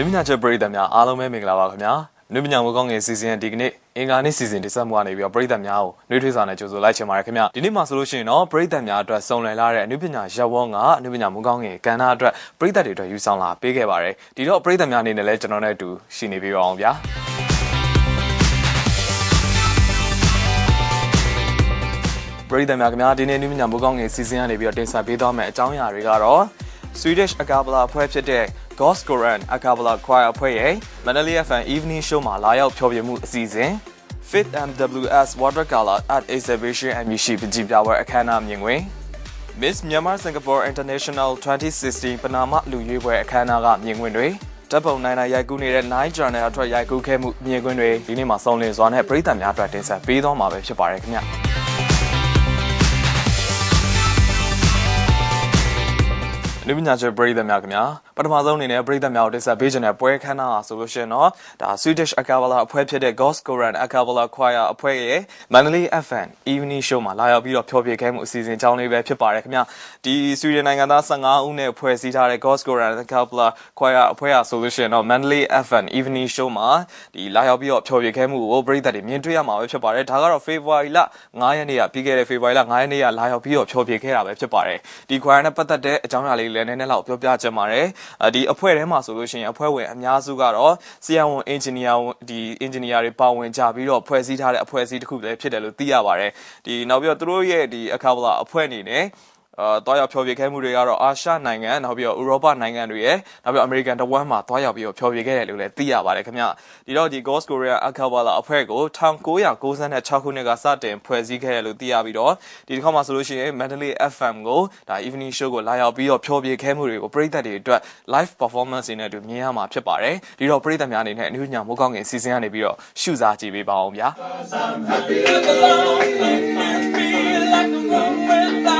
လူပညာချက်ပရိသတ်များအားလုံးပဲမင်္ဂလာပါခင်ဗျာလူပညာမကောင်းငယ်စီစဉ်ဒီကနေ့အင်္ဂါနေ့စီစဉ်တင်ဆက်မှုကနေပြီးတော့ပရိသတ်များကိုနှွေးထွေးစွာနဲ့ကြိုဆိုလိုက်ချင်ပါတယ်ခင်ဗျဒီနေ့မှာဆိုလို့ရှိရင်တော့ပရိသတ်များအတွက်စုံလည်လာတဲ့အနုပညာရပ်ဝန်းကအနုပညာမကောင်းငယ်ကဏ္ဍအတွက်ပရိသတ်တွေအတွက်ယူဆောင်လာပေးခဲ့ပါတယ်ဒီတော့ပရိသတ်များအနေနဲ့လည်းကျွန်တော်နဲ့အတူရှိနေပြီးပါအောင်ဗျာပရိသတ်များခင်ဗျာဒီနေ့နုပညာမကောင်းငယ်စီစဉ်ကနေပြီးတော့တင်ဆက်ပေးသွားမယ့်အကြောင်းအရာတွေကတော့ Swedish အကာပလာအဖွဲ့ဖြစ်တဲ့ Ghost Koran အကာပလာ Choir အဖွဲ့ရဲ့ Manali FM Evening Show မှာလာရောက်ဖျော်ဖြေမှုအစီအစဉ် Fit MWS Watercolor Art Exhibition အမည်ရှိပကြည်ပြပွဲအခမ်းအနားမြင်ကွင်း Miss Myanmar Singapore International 2016ပနာမလူရွေးပွဲအခမ်းအနားကမြင်ကွင်းတွေတပ်ပုံနိုင်နိုင်ရိုက်ကူးနေတဲ့ Nine Journal အတွက်ရိုက်ကူးခဲ့မှုမြင်ကွင်းတွေဒီနေ့မှာစုံလင်စွာနဲ့ပြည်သက်များအတွက်တင်ဆက်ပေးသွားမှာပဲဖြစ်ပါတယ်ခင်ဗျာ လူပညာချက်ပရိသတ်များခင်ဗျာပထမဆုံးအနေနဲ့ပရိသတ်များကိုတင်ဆက်ပေးခြင်းတဲ့ပွဲခန်းနာဆိုလို့ရှိရင်တော့ဒါ Swedish Akabala အဖွဲ့ဖြစ်တဲ့ Ghost Koran Akabala Choir အဖွဲ့ရဲ့ Manly FM Evening Show မှာလာရောက်ပြီးတော့ဖျော်ဖြေခဲ့မှုအစီအစဉ်ကြောင်းလေးပဲဖြစ်ပါတယ်ခင်ဗျာဒီ Sweden နိုင်ငံသား15ဦးနဲ့ဖွဲ့စည်းထားတဲ့ Ghost Koran Akabala Choir အဖွဲ့အဆိုလို့ရှိရင်တော့ Manly FM Evening Show မှာဒီလာရောက်ပြီးတော့ဖျော်ဖြေခဲ့မှုကိုပရိသတ်တွေမြင်တွေ့ရမှာပဲဖြစ်ပါတယ်ဒါကတော့ February လ9ရက်နေ့ကပြီးခဲ့တဲ့ February လ9ရက်နေ့ကလာရောက်ပြီးတော့ဖျော်ဖြေခဲ့တာပဲဖြစ်ပါတယ်ဒီ choir နဲ့ပတ်သက်တဲ့အကြောင်းအရာလေးလည်းနည်းနည်းလောက်ပြောပြချင်ပါတယ်ဒီအဖွဲ့ထဲမှာဆိုလို့ရှိရင်အဖွဲ့ဝင်အများစုကတော့ဆီယံဝန်အင်ဂျင်နီယာဒီအင်ဂျင်နီယာတွေပါဝင်ကြပြီးတော့ဖွဲ့စည်းထားတဲ့အဖွဲ့အစည်းတစ်ခုလည်းဖြစ်တယ်လို့သိရပါတယ်ဒီနောက်ပြီးတော့သူတို့ရဲ့ဒီအခါဗလာအဖွဲ့အနေနဲ့ အာတွားရောက်ဖျော်ဖြေခဲ့မှုတွေကတော့အာရှနိုင်ငံနောက်ပြီးတော့ဥရောပနိုင်ငံတွေရဲ့နောက်ပြီးတော့အမေရိကန်တဝမ်းမှာတွားရောက်ပြီးတော့ဖျော်ဖြေခဲ့တယ်လို့လည်းသိရပါတယ်ခင်ဗျဒီတော့ဒီ Ghost Korea Akabala အဖွဲ့ကို1996ခုနှစ်ကစတင်ဖွဲ့စည်းခဲ့တယ်လို့သိရပြီးတော့ဒီတစ်ခါမှဆိုလို့ရှိရင် Mandalay FM ကိုဒါ evening show ကိုလာရောက်ပြီးတော့ဖျော်ဖြေခဲ့မှုတွေကိုပရိသတ်တွေအတွက် live performance တွေနဲ့အတူမြင်ရမှာဖြစ်ပါတယ်ဒီတော့ပရိသတ်များအနေနဲ့အနုညာမိုးကောင်းငင်စီစဉ်ရနေပြီးတော့ရှုစားကြည့်ပေးပါအောင်ဗျာ Come along if you feel like that's what you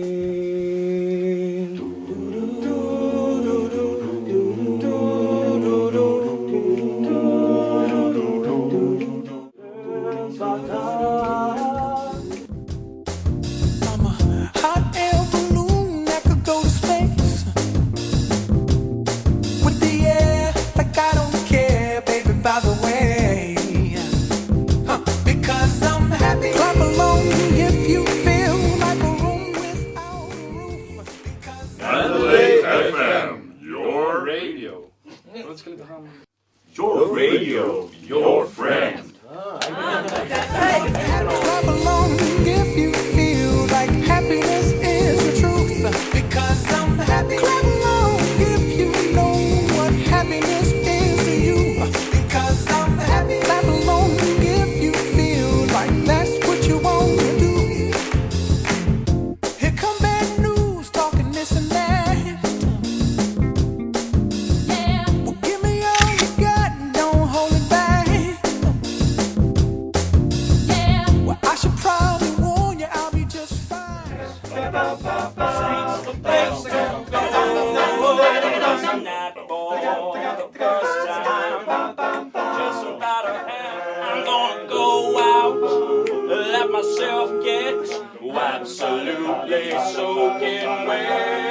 radio. Your radio, your friend. Ah. first time. Just about a half. I'm gonna go out, let myself get absolutely soaking wet.